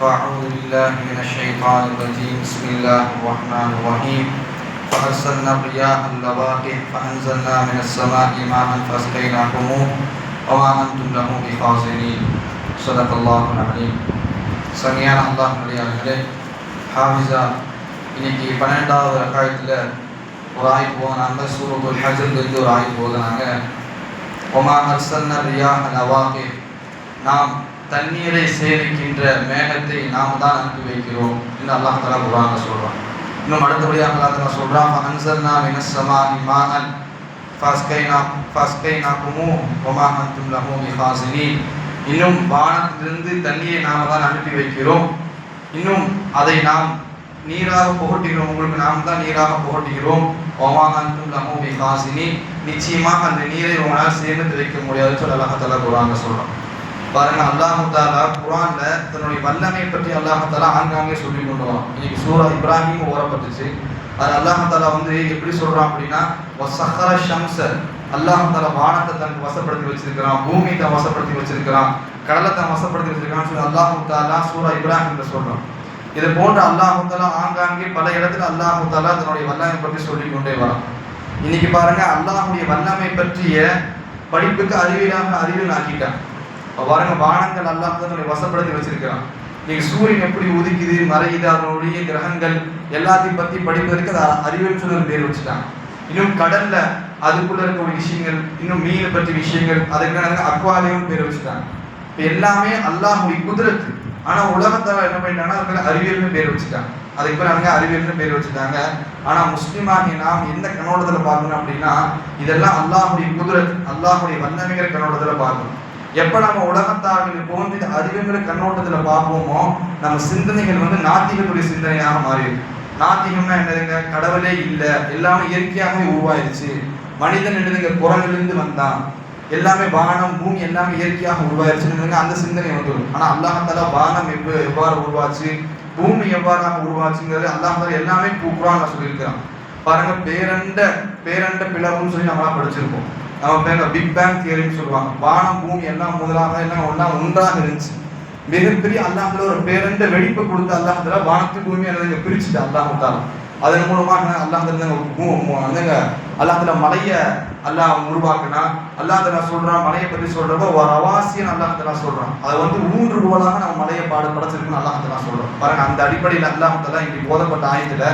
فأعوذ بالله من الشيطان الرجيم بسم الله الرحمن الرحيم فأرسلنا الرياح اللواقح فأنزلنا من السماء ماء فأسقيناكموه وما أنتم له بخازنين صدق الله العليم சமியான அல்லாஹ் நடிகார்களே ஹாஃபிஸா இன்னைக்கு பன்னெண்டாவது ரகாயத்தில் ஒரு ஆய்வு போனாங்க சூரத்துல் ஹஜர்லேருந்து ஒரு ஆய்வு போதுனாங்க ஒமா அர்சல்ன ரியா நவாகே நாம் தண்ணீரை சேமிக்கின்ற மேகத்தை நாம் தான் அனுப்பி வைக்கிறோம் என்று அல்லாஹ் தலா குரான் சொல்கிறான் இன்னும் அடுத்தபடியாக அல்லாஹ் தலா சொல்கிறான் அன்சல்னா மினஸ்ஸமா இமானல் ஃபஸ்கைனா ஃபஸ்கைனா குமு ஒமா அந்தும் லஹு மிஹாசினி இன்னும் வானத்திலிருந்து தண்ணியை நாம் தான் அனுப்பி வைக்கிறோம். இன்னும் அதை நாம் நீராக புகட்டுகிறோம். உங்களுக்கு நாம் தான் நீராக புகட்டுகிறோம். ஒமாகந்தும் லஹு பிஹாசினீன் நிச்சயமாக அந்த நீரை உங்களால் சேமித்து வைக்க முடியாதுன்னு சொல்லி அல்லாஹ் தலா சொல்கிறோம் பாருங்க அல்லாஹு தாலா குரான்ல தன்னுடைய வல்லமை பற்றி அல்லாஹு தாலா ஆங்காங்கே சொல்லி கொண்டு வரோம் இன்னைக்கு சூரா இப்ராஹிம் ஓரப்பட்டுச்சு. அது அல்லாஹு தாலா வந்து எப்படி சொல்றான் அப்படின்னா வசஹர ஷம்ச அல்லாஹு தாலா வானத்தை தனக்கு வசப்படுத்தி வச்சிருக்கிறான் பூமி தான் வசப்படுத்தி வச்சிருக்கிறான் கடலை தான் வசப்படுத்தி வச்சிருக்கான்னு சொல்லி அல்லாஹு தாலா சூரா இப்ராஹிம்ல சொல்றான். இது போன்ற அல்லாஹு தாலா ஆங்காங்கே பல இடத்துல அல்லாஹு தாலா தன்னுடைய வல்லமை பற்றி சொல்லி கொண்டே வரான். இன்னைக்கு பாருங்க அல்லாஹுடைய வல்லமை பற்றிய படிப்புக்கு அறிவிலாக அறிவில் ஆக்கிட்டான். இப்போ பாருங்க வானங்கள் அல்லாஹ் தன்னுடைய வசப்படுத்தி வச்சிருக்கிறான். இன்னைக்கு சூரியன் எப்படி உதிக்குது மறையுது அதனுடைய கிரகங்கள் எல்லாத்தையும் பத்தி படிப்பதற்கு அதை அறிவியல் சொல்ல பேர் வச்சுட்டாங்க இன்னும் கடல்ல அதுக்குள்ள இருக்கக்கூடிய விஷயங்கள் இன்னும் மீனை பற்றி விஷயங்கள் அதுக்கான அக்வாரியம் பேர் வச்சுட்டாங்க இப்போ எல்லாமே அல்லாஹுடைய குதிரத்து. ஆனா உலகத்தில் என்ன பண்ணிட்டாங்கன்னா அதுக்கு அறிவியல்னு பேர் வச்சுட்டாங்க அதுக்கு பேர் அவங்க அறிவியல்னு பேர் வச்சுட்டாங்க. ஆனா முஸ்லிமாகிய நாம் எந்த கண்ணோட்டத்துல பார்க்கணும் அப்படின்னா இதெல்லாம் அல்லாஹுடைய குதிரத் அல்லாஹுடைய வல்லமைகிற கண்ணோட்டத்துல பார்க்கணும். எப்ப நம்ம உலகத்தார்கள் போன்று அறிவுங்கிற கண்ணோட்டத்துல பார்ப்போமோ நம்ம சிந்தனைகள் வந்து நாத்திகத்துடைய சிந்தனையாக மாறிடும். நாத்திகம்னா என்னதுங்க? கடவுளே இல்லை. எல்லாமே இயற்கையாகவே உருவாயிருச்சு. மனிதன் என்னதுங்க? குரங்கிலிருந்து வந்தான். எல்லாமே வானம் பூமி எல்லாமே இயற்கையாக உருவாயிருச்சுன்னு அந்த சிந்தனை வந்துடும் ஆனா அல்லாஹால வானம் எப்ப எவ்வாறு உருவாச்சு? பூமி எவ்வாறாக உருவாச்சுங்கிறது அல்லாஹால எல்லாமே குரான்ல சொல்லியிருக்கிறான். பாருங்க பேரண்ட பேரண்ட பிளவுன்னு சொல்லி நம்மளாம் படிச்சிருப்போம். நம்ம பேங்க பிக் பேங் தியரின்னு சொல்லுவாங்க. வானம் பூமி எல்லாம் முதலாக எல்லாம் ஒன்றா ஒன்றாக இருந்துச்சு. மிகப்பெரிய அல்லாஹ்ல ஒரு பேரண்ட வெடிப்பு கொடுத்து அல்லாஹ் வானத்து பூமி அதை பிரிச்சுட்டு அல்லாஹ் தாலா அதன் மூலமாக அல்லாஹ் அந்தங்க அல்லாஹ்ல மலைய அல்லாஹ் உருவாக்குனா அல்லாஹ் சொல்றான் மலையை பற்றி சொல்றப்போ ஒரு அவாசியம் அல்லாஹ் சொல்றான். அதை வந்து மூன்று போலாக நம்ம மலையை பாடு படைச்சிருக்குன்னு அல்லாஹ் சொல்றோம் பாருங்க அந்த அடிப்படையில் அல்லாஹ் தலா இங்கே போதப்பட்ட ஆயத்துல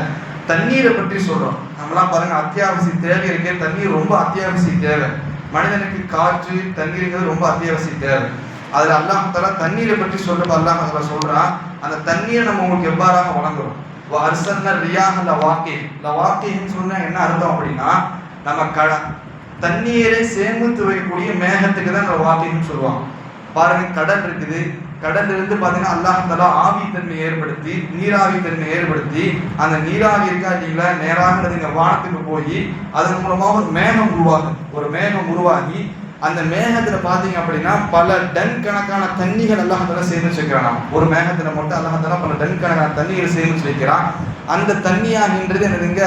தண்ணீரை பற்றி சொல்றோம். நம்மளாம் பாருங்க அத்தியாவசிய தேவை இருக்கே தண்ணீர் ரொம்ப அத்தியாவசிய தேவை. மனிதனுக்கு காற்று தண்ணீருங்கிறது ரொம்ப அத்தியாவசிய தேவை. அதுல அல்லாம தர தண்ணீரை பற்றி சொல்றப்ப அல்லாஹ் தலா சொல்றான். அந்த தண்ணீரை நம்ம உங்களுக்கு எவ்வாறாக வழங்குறோம்? அரசன்ன ரியாக ல வாக்கைன்னு சொன்னா என்ன அர்த்தம் அப்படின்னா நம்ம க தண்ணீரை சேமித்து வைக்கக்கூடிய மேகத்துக்கு தான் இந்த லவாக்கின்னு சொல்லுவாங்க. பாருங்க கடல் இருக்குது. கடல்ல இருந்து பாத்தீங்கன்னா அல்லாஹ் ஆவி தன்மை ஏற்படுத்தி நீராவி தன்மை ஏற்படுத்தி அந்த நீராவி இருக்கா இல்லைங்களா நேராக நீங்க வானத்துக்கு போய் அதன் மூலமாக ஒரு மேகம் உருவாகும். ஒரு மேகம் உருவாகி அந்த மேகத்துல பாத்தீங்க அப்படின்னா பல டன் கணக்கான தண்ணிகள் அல்லாஹ் சேர்ந்து சேமிச்சு வைக்கிறான் ஒரு மேகத்துல மட்டும் அல்லாஹ் பல டன் கணக்கான தண்ணிகள் சேமிச்சு வைக்கிறான் அந்த தண்ணியாகின்றது என்னதுங்க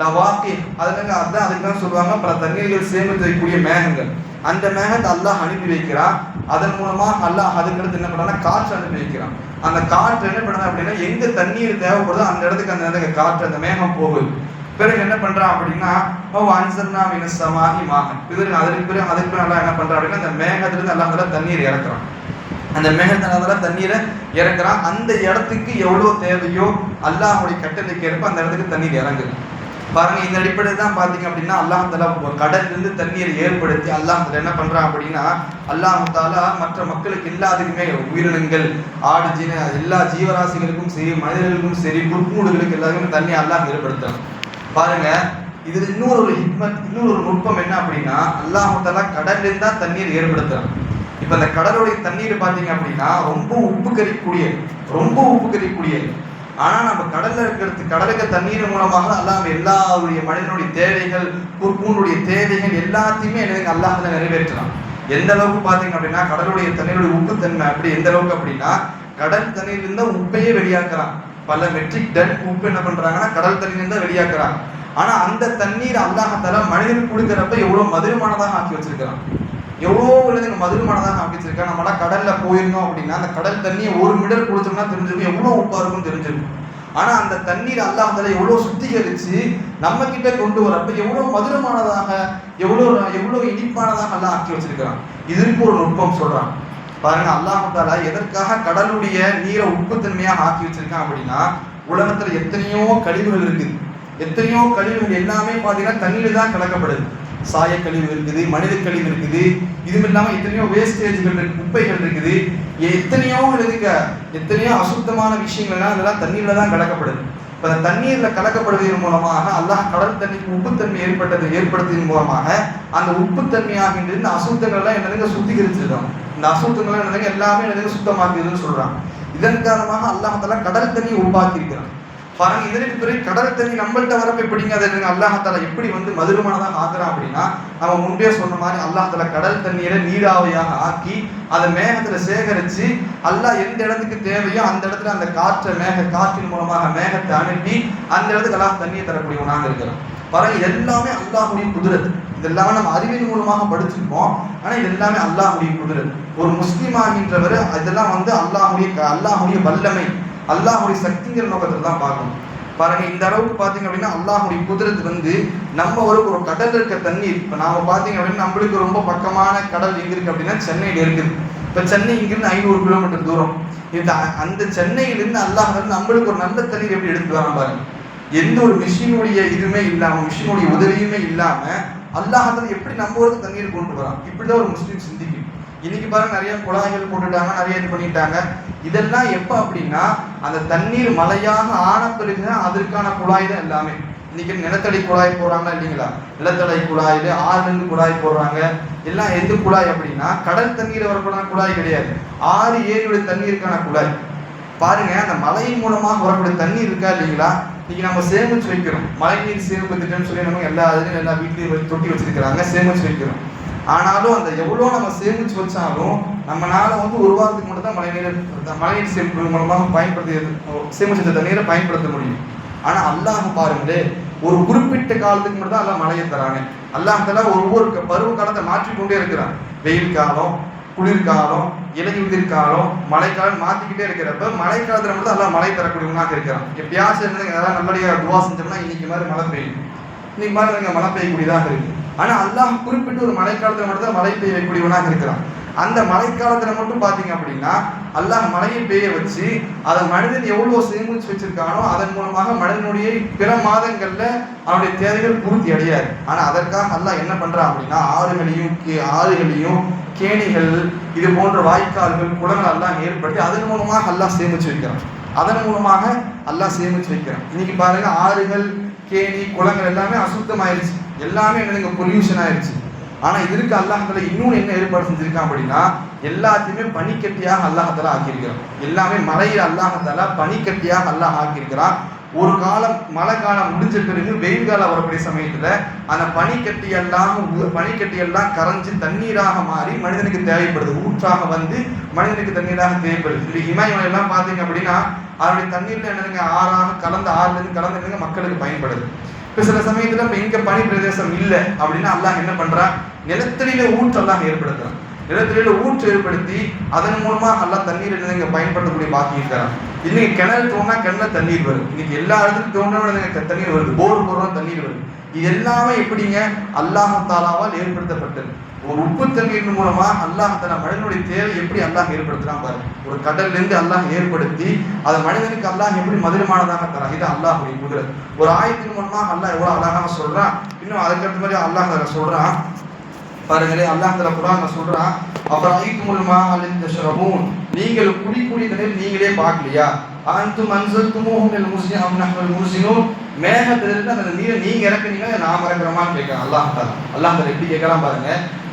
லவாக்கி அதுலங்க அதான் அதுக்கு தான் சொல்லுவாங்க பல தண்ணீர்கள் சேமித்து வைக்கக்கூடிய மேகங்கள். அந்த மேகத்தை அல்லாஹ் அனுப்பி வைக்கிறான். அதன் மூலமா அல்லாஹ் அதுக்கடுத்து என்ன பண்ணா காற்று அனுப்பி வைக்கிறான் அந்த காற்று என்ன பண்ணுது அப்படின்னா எங்க தண்ணீர் தேவைப்படுதோ அந்த இடத்துக்கு அந்த இடத்துக்கு காற்று அந்த மேகம் போகுது. பிறகு என்ன பண்றான் அப்படின்னா ஓ அன்சர்னா மீன சமாஹி மாகன் பிறகு அதுக்கு பிறகு அதுக்கு பிறகு நல்லா என்ன பண்றான் அப்படின்னா அந்த மேகத்திலிருந்து எல்லாம் தடவை தண்ணீர் இறக்குறான். அந்த மேகத்தினால தண்ணீரை இறக்குறான். அந்த இடத்துக்கு எவ்வளவு தேவையோ அல்லாஹுடைய கட்டளைக்கு ஏற்ப அந்த இடத்துக்கு தண்ணீர் இறங்குது. பாருங்க இந்த அடிப்படையில் தான் பார்த்தீங்க அப்படின்னா அல்லாஹ் தாலா கடலிருந்து தண்ணீரை ஏற்படுத்தி அல்லாஹ் என்ன பண்றான் அப்படின்னா அல்லாஹ் தாலா மற்ற மக்களுக்கு எல்லாத்துக்குமே உயிரினங்கள் ஆடு ஜீன எல்லா ஜீவராசிகளுக்கும் சரி மனிதர்களுக்கும் சரி புற்கூடுகளுக்கு எல்லாருக்குமே தண்ணி அல்லாஹ் ஏற்படுத்தணும் பாருங்க இதுல இன்னொரு ஒரு ஹிக்மத் இன்னொரு ஒரு நுட்பம் என்ன அப்படின்னா அல்லாஹ் தாலா தான் தண்ணீர் ஏற்படுத்துறான். இப்ப இந்த கடலுடைய தண்ணீர் பார்த்தீங்க அப்படின்னா ரொம்ப உப்பு கறிக்கூடிய ரொம்ப உப்பு கறிக்கூடிய ஆனா நம்ம கடல்ல இருக்கிறது கடலுக்கு தண்ணீர் மூலமாக அல்லாஹ் எல்லாருடைய மனிதனுடைய தேவைகள் குறுப்பூனுடைய தேவைகள் எல்லாத்தையுமே எனக்கு அல்லாஹ் நிறைவேற்றலாம் எந்த அளவுக்கு பாத்தீங்க அப்படின்னா கடலுடைய தண்ணீருடைய உப்புத்தன்மை அப்படி எந்த அளவுக்கு அப்படின்னா கடல் தண்ணீர்ல உப்பையே வெளியாக்குறான். பல மெட்ரிக் டன் உப்பு என்ன பண்றாங்கன்னா கடல் தண்ணீர் தான் வெளியாக்குறான். ஆனா அந்த தண்ணீர் அல்லாஹத்தால மனிதனுக்கு கொடுக்குறப்ப எவ்வளவு மதுரமானதாக ஆக்கி வச்சிருக்கிறான். எவ்வளோ விழுதுங்க மதுரமானதாக தான் காமிச்சிருக்கேன் நம்மளாம் கடல்ல போயிருந்தோம் அப்படின்னா அந்த கடல் தண்ணியை ஒரு மிடல் கொடுத்தோம்னா தெரிஞ்சிருக்கும். எவ்வளோ உப்பா இருக்கும் தெரிஞ்சிருக்கும். ஆனா அந்த தண்ணீர் அல்லாஹால எவ்வளோ சுத்திகரிச்சு நம்ம கிட்ட கொண்டு வரப்ப எவ்வளோ மதுரமானதாக எவ்வளோ எவ்வளோ இனிப்பானதாக எல்லாம் ஆக்கி வச்சிருக்கிறான். இதற்கு ஒரு நுட்பம் சொல்றான். பாருங்க அல்லாஹால எதற்காக கடலுடைய நீரை உப்புத்தன்மையாக ஆக்கி வச்சிருக்கான் அப்படின்னா உலகத்துல எத்தனையோ கழிவுகள் இருக்குது. எத்தனையோ கழிவுகள் எல்லாமே பார்த்தீங்கன்னா தண்ணீர் தான் கலக்கப்படுது. சாய கழிவு இருக்குது மனித கழிவு இருக்குது. இதுவும் இல்லாமல் எத்தனையோ வேஸ்டேஜ்கள் இருக்கு குப்பைகள் இருக்குது. எத்தனையோ இருக்குங்க. எத்தனையோ அசுத்தமான விஷயங்கள்லாம் அதெல்லாம் இதெல்லாம் தண்ணீர்ல தான் கலக்கப்படுது. இப்போ அந்த தண்ணீரில் கலக்கப்படுவதன் மூலமாக அல்லாஹ் கடல் தண்ணிக்கு உப்புத்தன்மை ஏற்பட்டது ஏற்படுத்தியதன் மூலமாக அந்த உப்புத்தன்மையாகின்ற இந்த அசுத்தங்கள்லாம் என்னதுங்க சுத்திகரிச்சிருக்காங்க. இந்த அசுத்தங்கள்லாம் என்னதுங்க எல்லாமே என்னதுங்க சுத்தமாக்குதுன்னு சொல்கிறாங்க இதன் காரணமாக அல்லாஹ் கடல் தண்ணியை உருவாக்கி இருக்கிறான் பாருங்க இதற்கு பிறகு கடல் தண்ணி நம்மள்ட்ட வரப்ப எப்படிங்க அதை? அல்லாஹால எப்படி வந்து மதுரமானதாக ஆக்குறான் அப்படின்னா நம்ம முன்பே சொன்ன மாதிரி அல்லாஹால கடல் தண்ணீரை நீராவையாக ஆக்கி அதை மேகத்துல சேகரிச்சு அல்லாஹ் எந்த இடத்துக்கு தேவையோ அந்த இடத்துல அந்த காற்றை மேக காற்றின் மூலமாக மேகத்தை அனுப்பி அந்த இடத்துக்கு அல்லாஹ் தண்ணியை தரக்கூடியவனாக இருக்கிறோம். பாருங்க எல்லாமே அல்லாஹுடைய இது இதெல்லாமே நம்ம அறிவின் மூலமாக படிச்சிருப்போம் ஆனா இது எல்லாமே அல்லாஹுடைய குதிரத் ஒரு முஸ்லீம் ஆகின்றவர் இதெல்லாம் வந்து அல்லாஹுடைய அல்லாஹுடைய வல்லமை. அல்லாஹுடைய சக்திங்கிற நோக்கத்தில் தான் பார்க்கணும். பாருங்க இந்த அளவுக்கு பார்த்தீங்க அப்படின்னா அல்லாஹுடைய குதிரத்து வந்து நம்ம ஒரு ஒரு கடல் இருக்க தண்ணீர். இப்போ நாம பார்த்தீங்க அப்படின்னா நம்மளுக்கு ரொம்ப பக்கமான கடல் எங்க இருக்கு அப்படின்னா சென்னையில் இருக்குது இப்போ சென்னை இங்கிருந்து ஐநூறு கிலோமீட்டர் தூரம். இந்த அந்த சென்னையிலிருந்து அல்லாஹ் வந்து நம்மளுக்கு ஒரு நல்ல தண்ணீர் எப்படி எடுத்து வரான் பாருங்க. எந்த ஒரு மிஷினுடைய இதுவுமே இல்லாமல் மிஷினுடைய உதவியுமே இல்லாமல் அல்லாஹ் எப்படி நம்ம ஊருக்கு தண்ணீர் கொண்டு வரான்? இப்படிதான் ஒரு முஸ்லீம் சிந்திக்கும். இன்னைக்கு பாருங்க நிறைய குழாய்கள் போட்டுட்டாங்க நிறைய இது பண்ணிட்டாங்க. இதெல்லாம் எப்ப அப்படின்னா அந்த தண்ணீர் மழையாக ஆன பிறகு அதற்கான குழாய் தான் எல்லாமே. இன்னைக்கு நிலத்தடி குழாய் போடுறாங்களா இல்லைங்களா? நிலத்தடி குழாயில் ஆறுலேருந்து குழாய் போடுறாங்க. எல்லாம் எந்த குழாய் அப்படின்னா கடல் தண்ணீர் வரக்கூடாத குழாய் கிடையாது. ஆறு ஏரியுடைய தண்ணீருக்கான குழாய். பாருங்க அந்த மழையின் மூலமாக வரக்கூடிய தண்ணீர் இருக்கா இல்லைங்களா? இன்னைக்கு நம்ம சேமிச்சு வைக்கிறோம். மழை நீர் சேமிப்பு திட்டம்னு சொல்லி நம்ம எல்லா இதுலையும் எல்லா வீட்லையும் தொட்டி வச்சிருக்கிறாங்க. சேமிச்சு வைக்கிறோம். ஆனாலும் அந்த எவ்வளோ நம்ம சேமிச்சு வச்சாலும் நம்மளால வந்து ஒரு வாரத்துக்கு மட்டும் தான் மழைநீர் மழைநீர் சேமிப்பு மூலமாக பயன்படுத்தி சேமிச்சு வச்ச தண்ணீரை பயன்படுத்த முடியும். ஆனா அல்லாஹ் பாருங்களேன் ஒரு குறிப்பிட்ட காலத்துக்கு மட்டும் தான் எல்லாம் மழையை தராங்க அல்லாஹ் தலா ஒவ்வொரு பருவ காலத்தை மாற்றிக்கொண்டே இருக்கிறான். வெயில் காலம் குளிர்காலம் இலையுதிர் காலம் மழைக்காலம் மாற்றிக்கிட்டே இருக்கிறப்ப மழைக்காலத்தில் மட்டும் எல்லாம் மழை தரக்கூடியவனாக இருக்கிறான். எப்பயாச்சும் என்ன ஏதாவது நல்லபடியா துவா செஞ்சோம்னா இன்னைக்கு மாதிரி மழை பெய்யும். இன்னைக்கு மாதிரி நாங்கள் மழை பெய்யக்கூடியதாக இருக்குது ஆனால் அல்லாஹ் குறிப்பிட்டு ஒரு மழைக்காலத்தில் மட்டும் மழை பெய்யக்கூடியவனாக இருக்கிறான். அந்த மழைக்காலத்தில் மட்டும் பார்த்தீங்க அப்படின்னா அல்லாஹ் மழையை பெய்ய வச்சு அதை மனிதன் எவ்வளோ சேமிச்சு வச்சிருக்கானோ அதன் மூலமாக மனிதனுடைய பிற மாதங்களில் அவனுடைய தேவைகள் பூர்த்தி அடையாது. ஆனால் அதற்காக அல்லாஹ் என்ன பண்ணுறான் அப்படின்னா ஆறுகளையும் கே- ஆறுகளையும் கேணிகள் இது போன்ற வாய்க்கால்கள் குளங்கள் எல்லாம் ஏற்படுத்தி அதன் மூலமாக அல்லாஹ் சேமிச்சு வைக்கிறான். அதன் மூலமாக அல்லாஹ் சேமிச்சு வைக்கிறான். இன்னைக்கு பாருங்க ஆறுகள் கேணி குளங்கள் எல்லாமே அசுத்தமாயிருச்சு. எல்லாமே என்னதுங்க பொல்யூஷன் ஆயிடுச்சு ஆனா இதற்கு அல்லாஹால இன்னொன்று என்ன ஏற்பாடு செஞ்சிருக்கான் அப்படின்னா எல்லாத்தையுமே பனிக்கட்டியாக அல்லாஹால ஆக்கியிருக்கிறான். எல்லாமே மலையில் அல்லாஹால பனிக்கட்டியாக அல்லாஹ் ஆக்கியிருக்கிறான். ஒரு காலம் மழை காலம் முடிஞ்ச பிறகு வெயில் காலம் வரக்கூடிய சமயத்துல அந்த பனிக்கட்டி எல்லாம் பனிக்கட்டி எல்லாம் கரைஞ்சு தண்ணீராக மாறி மனிதனுக்கு தேவைப்படுது. ஊற்றாக வந்து மனிதனுக்கு தண்ணீராக தேவைப்படுது. இப்படி இமயமலை எல்லாம் பாத்தீங்க அப்படின்னா அதனுடைய தண்ணீர்ல என்னதுங்க ஆறாக கலந்து ஆறுல இருந்து கலந்து என்னங்க மக்களுக்கு பயன்படுது. இப்ப சில சமயத்துல இப்ப இங்க பனி பிரதேசம் இல்ல அப்படின்னா அல்லாஹ் என்ன பண்றான் நிலத்தடியில ஊற்று அல்லாஹ் ஏற்படுத்துறான். நிலத்தடியில ஊற்று ஏற்படுத்தி அதன் மூலமா அல்லாஹ் தண்ணீர் என்னது இங்க பயன்படுத்தக்கூடிய பாக்கி இருக்கிறான். இன்னைக்கு கிணறு தோணா கிணறு தண்ணீர் வருது இன்னைக்கு எல்லா இடத்துக்கும் தோணுன தண்ணீர் வருது போர் போடுறோம் தண்ணீர் வருது இது எல்லாமே எப்படிங்க? அல்லாஹ் தாலாவால் ஏற்படுத்தப்பட்டது. ஒரு உப்பு தண்ணீர் மூலமா அல்லாஹ் தலா மனிதனுடைய தேவை எப்படி அல்லாஹ் ஏற்படுத்துறான் பாரு ஒரு கடல்ல இருந்து அல்லாஹ் ஏற்படுத்தி அதை மனிதனுக்கு அல்லாஹ் எப்படி மதுரமானதாக தரான். இது அல்லாஹுடைய குதிரத் ஒரு ஆயத்தின் மூலமா அல்லாஹ் எவ்வளவு அழகாக சொல்றான். இன்னும் அதுக்கடுத்த மாதிரி அல்லாஹ் சொல்றான். பாருங்களே அல்லாஹ் தஆலா குர்ஆன்ல சொல்றான் அஃபரைத்துமுல் மாஅல் தஷ்ரபூன். நீங்கள் குடி குடி நீங்களே பார்க்கலையா? அனைத்து மன்சத்துமோ முஸ்லிம் முஸ்லிமும் மேகத்திலிருந்து அந்த நீரை நீங்க இறக்குனீங்க நாம் இறக்குறோமான்னு கேட்கலாம் அல்லாஹ் தஆலா. அல்லாஹ் எப்படி கேட்கலாம் பாருங்க.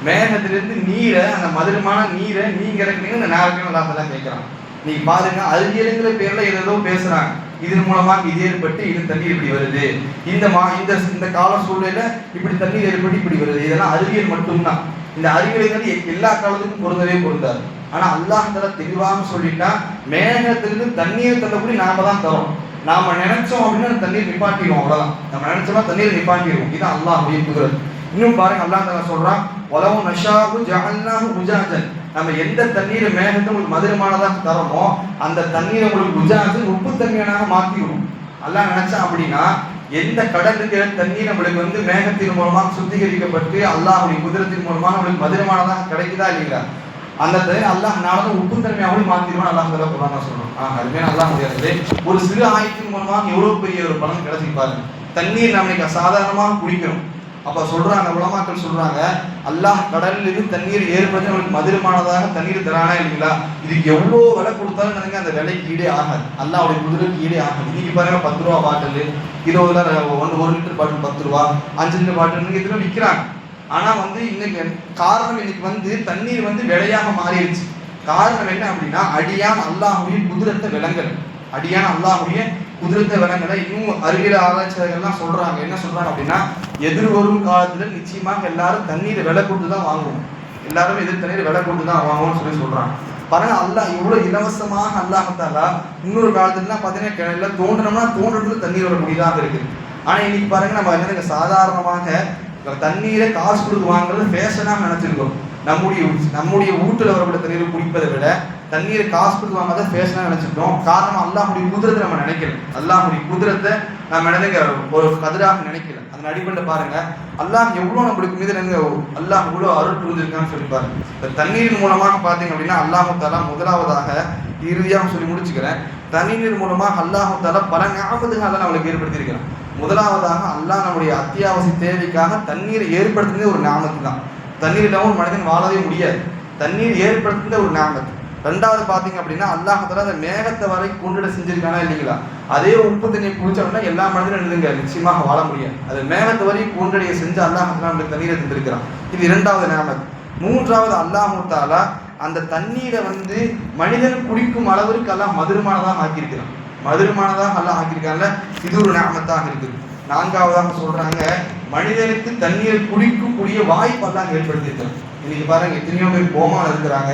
மேகத்திலிருந்து நீரை அந்த மதுரமான நீரை நீங்க இறக்குனீங்க நான் இறக்கணும் அல்லாஹ் கேட்கறான். நீ பாருங்க அறிவியலுங்கிற பேர்ல ஏதோ பேசுறாங்க. இதன் மூலமாக இது ஏற்பட்டு இது தண்ணீர் இப்படி வருது. இந்த மா இந்த இந்த கால சூழ்நிலையில இப்படி தண்ணீர் ஏற்பட்டு இப்படி வருது. இதெல்லாம் அறிவியல் மட்டும்தான். இந்த அறிவியலுங்கிறது எல்லா காலத்துக்கும் பொருந்தவே பொருந்தாது. ஆனா அல்லாஹ் தர தெளிவாக சொல்லிட்டா மேகத்திலிருந்து தண்ணீர் தள்ளக்கூடிய நாம தான் தரோம். நாம நினைச்சோம் அப்படின்னா அந்த தண்ணீர் நிப்பாட்டிடுவோம் அவ்வளவுதான். நம்ம நினைச்சோம்னா தண்ணீர் நிப்பாட்டிடுவோம். இது அல்லாஹ் அப்படின்னு இன்னும் பாருங்க அல்லாஹ் தஆலா சொல்றான் உலகம் நஷாஹு ஜஅல்னாஹு உஜாஜன். நம்ம எந்த தண்ணீரை மேகத்தை உங்களுக்கு மதுரமானதாக தரோமோ அந்த தண்ணீரை உங்களுக்கு உஜாஜன் உப்பு தன்மையானாக மாத்திடுவோம் அல்லாஹ் நினைச்சா அப்படின்னா எந்த கடல் இருக்கிற தண்ணீர் நம்மளுக்கு வந்து மேகத்தின் மூலமாக சுத்திகரிக்கப்பட்டு அல்லாஹ்வுடைய குதிரத்தின் மூலமாக நம்மளுக்கு மதுரமானதாக கிடைக்குதா இல்லைங்களா? அந்த அல்லாஹ் அல்லாஹ் நாளும் உப்பு தன்மையாகவும் மாத்திடுவான் அல்லாஹ் தஆலா குர்ஆன்ல சொல்றோம் ஆஹ் அருமையான அல்லாஹ் முடியாது. ஒரு சிறு ஆயத்தின் மூலமாக எவ்வளவு பெரிய ஒரு பலன் கிடைச்சி பாருங்க. தண்ணீர் நம்ம சாதாரணமாக குடிக்கிறோம். அப்ப சொல்றாங்க உலமாக்கள் சொல்றாங்க அல்லாஹ் கடல்ல இருந்து தண்ணீர் ஏற்படுத்தி நம்மளுக்கு மதுரமானதாக தண்ணீர் தரானா இல்லைங்களா? இதுக்கு எவ்வளவு விலை கொடுத்தாலும் நினைங்க அந்த விலைக்கு ஈடே ஆகாது. அல்லாஹ்வுடைய குதிரைக்கு ஈடே ஆகாது. இன்னைக்கு பாருங்க பத்து ரூபா பாட்டில் இருபது ரூபா ஒன்று ஒரு லிட்டர் பாட்டில் பத்து ரூபா அஞ்சு லிட்டர் பாட்டில் இதுல விற்கிறாங்க ஆனா வந்து இன்னைக்கு காரணம் இன்னைக்கு வந்து தண்ணீர் வந்து விலையாக மாறிடுச்சு. காரணம் என்ன அப்படின்னா அடியான் அல்லாஹுடைய குதிரத்தை விலங்கல். அடியான் அல்லாஹுடைய குதிரத்தை விலங்கலை. இன்னும் அறிவியல் ஆராய்ச்சியாளர்கள்லாம் சொல்றாங்க. என்ன சொல்றாங்க அப்படின்னா எதிர்வரும் காலத்துல நிச்சயமாக எல்லாரும் தண்ணீரை விலை கொண்டு தான் வாங்குவோம். எல்லாரும் எதிர் தண்ணீர் விலை கொண்டு தான் வாங்குவோம்னு சொல்லி சொல்றாங்க. பாருங்க அல்லாஹ் இவ்வளவு இலவசமாக அல்லாஹத்தாலா இன்னொரு காலத்துலாம் பார்த்தீங்கன்னா கிணறுல தோண்டணும்னா தோன்றதுல தண்ணீர் வரக்கூடியதாக இருக்குது. ஆனா இன்னைக்கு பாருங்க நம்ம என்ன சாதாரணமாக தண்ணீரை காசு கொடுத்து வாங்குறது ஃபேஷனாக நினச்சிருக்கோம். நம்முடைய நம்முடைய வீட்டில் வரக்கூடிய தண்ணீரை குடிப்பதை விட தண்ணீரை காசு கொடுத்து வாங்காத ஃபேஷனாக நினச்சிருக்கோம். காரணம் அல்லாஹ்வுடைய குதிரத்தை நம்ம நினைக்கல. அல்லாமுடைய குதிரத்தை நம்ம என்னதுங்க ஒரு கதிராக நினைக்கல. அதன் அடிப்படை பாருங்க. அல்லாஹ் எவ்வளோ நம்மளுக்கு மீது என்னங்க அல்லாஹ் எவ்வளோ அருள் புரிஞ்சிருக்கான்னு சொல்லி பாருங்க. இந்த தண்ணீரின் மூலமாக பார்த்தீங்க அப்படின்னா அல்லாஹு முதலாவதாக இறுதியாக சொல்லி முடிச்சுக்கிறேன். தண்ணீர் மூலமாக அல்லாஹு பல ஞாபகங்களை நம்மளுக்கு ஏற்படுத்தியிருக்கிறோம் முதலாவதாக அல்லாஹ் நம்முடைய அத்தியாவசிய தேவைக்காக தண்ணீரை ஏற்படுத்துனதே ஒரு ஞாபகத்து தான். தண்ணீர் இல்லாமல் ஒரு மனிதன் வாழவே முடியாது. தண்ணீர் ஏற்படுத்துகிற ஒரு ஞாபகத்து ரெண்டாவது பார்த்தீங்க அப்படின்னா அல்லாஹத்தில் அந்த மேகத்தை வரை கொண்டுட செஞ்சிருக்கானா இல்லைங்களா? அதே உப்பு தண்ணியை குடிச்ச அப்படின்னா எல்லா மனிதனும் எழுதுங்க நிச்சயமாக வாழ முடியாது. அது மேகத்தை வரை கொண்டடைய செஞ்சு அல்லாஹத்தில் நம்மளுக்கு தண்ணீரை தந்திருக்கிறான். இது இரண்டாவது ஞாபகம். மூன்றாவது அல்லாஹு தாலா அந்த தண்ணீரை வந்து மனிதன் குடிக்கும் அளவிற்கு எல்லாம் மதுரமானதாக ஆக்கியிருக்கிறான். மதுரமானதாக அல்ல ஆக்கியிருக்காங்கல்ல இது ஒரு ஞாபகத்தாக இருக்குது. நான்காவதாக சொல்றாங்க மனிதனுக்கு தண்ணீர் குடிக்கக்கூடிய வாய்ப்பு அல்லாஹ் ஏற்படுத்தியிருக்கிறான் இன்னைக்கு பாருங்க எத்தனையோ பேர் கோமால இருக்கிறாங்க.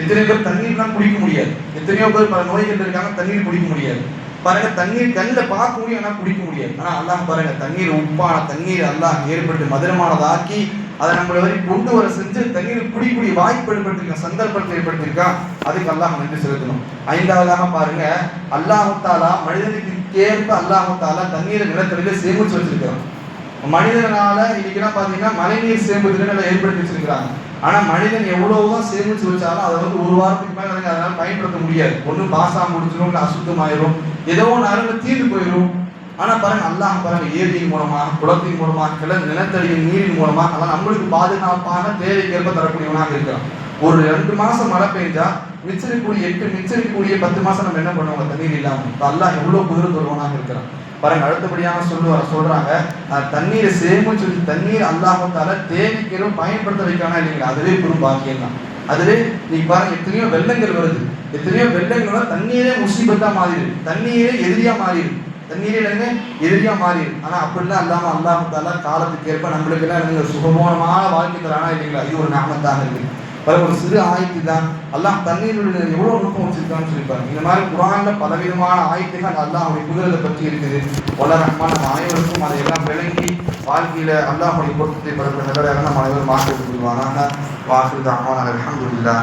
எத்தனையோ பேர் தண்ணீர்லாம் குடிக்க முடியாது. எத்தனையோ பேர் பல நோய்கள் இருக்காங்க தண்ணீர் குடிக்க முடியாது. பாருங்க தண்ணீர் கண்ணில் பார்க்க முடியும் ஆனால் குடிக்க முடியாது. ஆனால் அல்லாஹ் பாருங்க தண்ணீர் உப்பான தண்ணீர் அல்லாஹ் ஏற்பட்டு மதுரமானதாக்கி அதை நம்மளை வரை கொண்டு வர செஞ்சு தண்ணீர் குடிக்கூடிய வாய்ப்பு ஏற்படுத்திருக்கான் சந்தர்ப்பத்தை ஏற்படுத்தியிருக்கான் அதுக்கு அல்லாஹ் நன்றி செலுத்தணும். ஐந்தாவதாக பாருங்க அல்லாஹத்தாலா மனிதனுக்கு கேற்ப அல்லாஹத்தாலா தண்ணீரை நிலத்திலே சேமிச்சு வச்சிருக்கிறான். மனிதனால இன்னைக்குலாம் பாத்தீங்கன்னா மழைநீர் சேமிப்பு திறனை ஏற்படுத்தி வச்சிருக்கிறாங்க. ஆனா மனிதன் எவ்வளவுதான் சேமிச்சு வச்சாலும் அதை வந்து ஒரு வாரத்துக்கு மேல எனக்கு அதனால பயன்படுத்த முடியாது. ஒண்ணு பாசா முடிச்சிடும் இல்ல அசுத்தமாயிரும். ஏதோ ஒன்று அருங்க தீர்ந்து போயிடும் ஆனா பாருங்க அல்லாஹ் பாருங்க ஏரியின் மூலமாக குளத்தின் மூலமாக கிள நிலத்தடியின் நீரின் மூலமாக அதெல்லாம் நம்மளுக்கு பாதுகாப்பான தேவைக்கேற்ப தரக்கூடியவனாக இருக்கிறான். ஒரு ரெண்டு மாசம் மழை பெஞ்சா மிச்சரிக்கூடிய எட்டு மிச்சரிக்கூடிய பத்து மாசம் நம்ம என்ன பண்ணுவோம்? தண்ணீர் இல்லாம இப்போ அல்லாஹ் எவ்வளவு குதிரை தருவனாக இருக்கிறான். பாருங்க அடுத்தபடியாக சொல்லுவார சொல்றாங்க தண்ணீரை சேமிச்சு வச்சு தண்ணீர் அல்லாஹால தேவைக்கிறோம் பயன்படுத்த வைக்கானா இல்லைங்களா? அதுவே பெரும் பாக்கியம் தான் அதுவே நீ பாருங்க எத்தனையோ வெள்ளங்கள் வருது. எத்தனையோ வெள்ளங்கள் தண்ணீரே முசீபத்தா மாறிடு தண்ணீரே எதிரியா மாறிடு தண்ணீரில் என்னங்க எதிரியா மாறிடுது ஆனா அப்படிலாம் இல்லாம அல்லாஹால காலத்துக்கு ஏற்ப நம்மளுக்கு எல்லாம் சுகமோனமான வாழ்க்கை தரானா இல்லைங்களா? இது ஒரு நாமத்தாக இருக்கு. பல ஒரு சிறு ஆயத்து தான். அல்லாஹ் தண்ணீருடைய எவ்வளவு நுட்பம் வச்சிருக்கான்னு சொல்லிப்பாங்க இந்த மாதிரி குரான்ல பலவிதமான ஆயத்துகள் அல்லாஹ் அவருடைய குதிரத்தை பற்றி இருக்குது. வல்ல ரஹ்மான் நம்ம அனைவருக்கும் அதையெல்லாம் விளங்கி வாழ்க்கையில அல்லாஹுடைய பொருத்தத்தை பரப்புற நல்லதாக நம்ம அனைவரும் மாற்றி கொள்வாங்க வாசல் தான் அலமதுல்லா